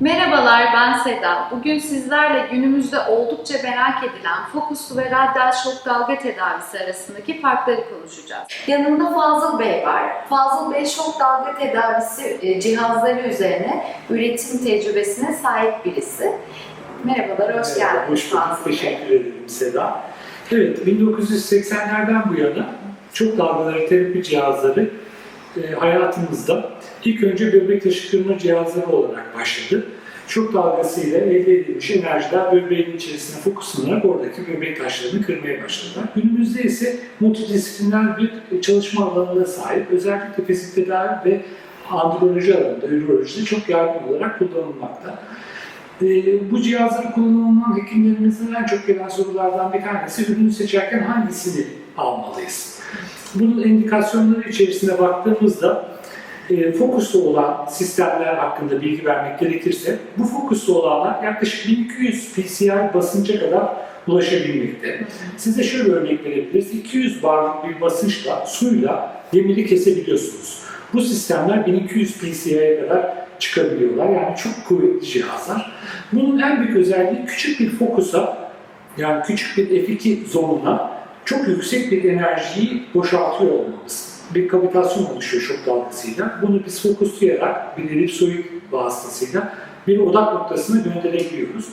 Merhabalar ben Seda. Bugün sizlerle günümüzde oldukça merak edilen fokuslu ve radyal şok dalga tedavisi arasındaki farkları konuşacağız. Yanımda Fazıl Bey var. Fazıl Bey şok dalga tedavisi e, cihazları üzerine üretim tecrübesine sahip birisi. Merhabalar, hoş geldiniz Hoş bulduk. Fazıl Bey. Teşekkür ederim Seda. Evet, 1980'lerden bu yana çok dalgaları terapi cihazları e, hayatımızda ilk önce böbrek taşıtırma cihazları olarak başladı. Şok dalgasıyla elde edilmiş enerjiler böbreğin içerisine fokuslanarak oradaki böbrek taşlarını kırmaya başladılar. Günümüzde ise multidisipliner bir çalışma alanına sahip. Özellikle fizik tedavi ve androloji alanında, ürolojide çok yaygın olarak kullanılmakta. Ee, bu cihazları kullanılan hekimlerimizin en çok gelen sorulardan bir tanesi ürünü seçerken hangisini almalıyız? Bunun indikasyonları içerisine baktığımızda e, fokuslu olan sistemler hakkında bilgi vermek gerekirse bu fokuslu olanlar yaklaşık 1200 PCI basınca kadar ulaşabilmekte. Size şöyle örnek verebiliriz. 200 barlık bir basınçla suyla demiri kesebiliyorsunuz. Bu sistemler 1200 PCI'ye kadar çıkabiliyorlar. Yani çok kuvvetli cihazlar. Bunun en büyük özelliği küçük bir fokusa yani küçük bir F2 zonuna çok yüksek bir enerjiyi boşaltıyor olmamız. Bir kavitasyon oluşuyor şok dalgasıyla. Bunu biz fokuslayarak bir elipsoid vasıtasıyla bir odak noktasına gönderebiliyoruz.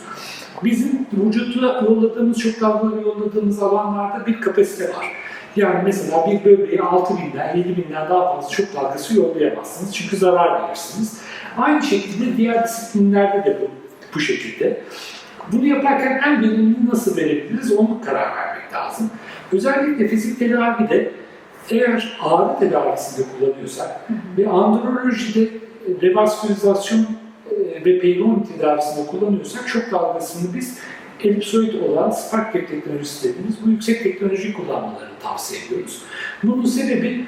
Bizim vücuda yolladığımız, şok dalgaları yolladığımız alanlarda bir kapasite var. Yani mesela bir böbreğe 6000'den, 7000'den daha fazla şok dalgası yollayamazsınız. Çünkü zarar verirsiniz. Aynı şekilde diğer disiplinlerde de bu, bu şekilde. Bunu yaparken en verimli nasıl verebiliriz onu karar vermek lazım. Özellikle fizik tedavide eğer ağrı tedavisinde kullanıyorsak ve androlojide revaskülizasyon e, ve peygon tedavisinde kullanıyorsak şok dalgasını biz elipsoid olan spark gap teknolojisi dediğimiz bu yüksek teknoloji kullanmalarını tavsiye ediyoruz. Bunun sebebi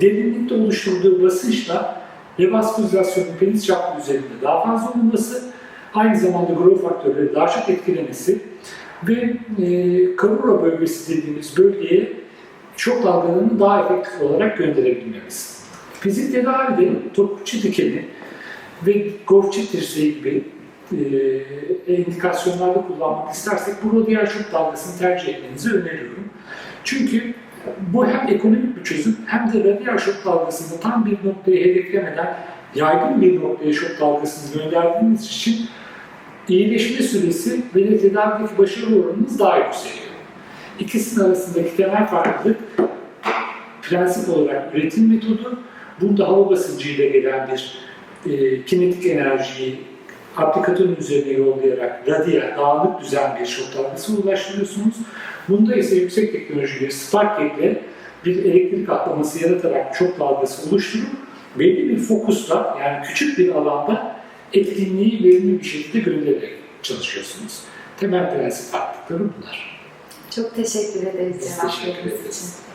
derinlikte oluşturduğu basınçla revaskülizasyonun penis çapı üzerinde daha fazla olması, aynı zamanda growth faktörleri daha çok etkilemesi ve e, karura bölgesi dediğimiz bölgeye şok dalgalarını daha efektif olarak gönderebilmemiz. Fizik tedavide topukçu dikeni ve Gofçi dirseği gibi e, indikasyonlarda kullanmak istersek bu diğer şok dalgasını tercih etmenizi öneriyorum. Çünkü bu hem ekonomik bir çözüm hem de radyal şok dalgasında tam bir noktayı hedeflemeden yaygın bir noktaya şok dalgasını gönderdiğiniz için iyileşme süresi ve de tedavideki başarı oranınız daha yükseliyor. İkisinin arasındaki temel farklılık prensip olarak üretim metodu, burada hava basıncıyla gelen bir e, kinetik enerjiyi aplikatörün üzerine yollayarak radyal, dağınık düzen bir şok ulaştırıyorsunuz. Bunda ise yüksek teknoloji bir spark ile bir elektrik atlaması yaratarak şok dalgası oluşturup belli bir fokusla yani küçük bir alanda etkinliği verimli bir şekilde göndererek çalışıyorsunuz. Temel prensip farklılıkları bunlar. Çok teşekkür ederiz Biz cevap teşekkür verdiğiniz ederiz. için.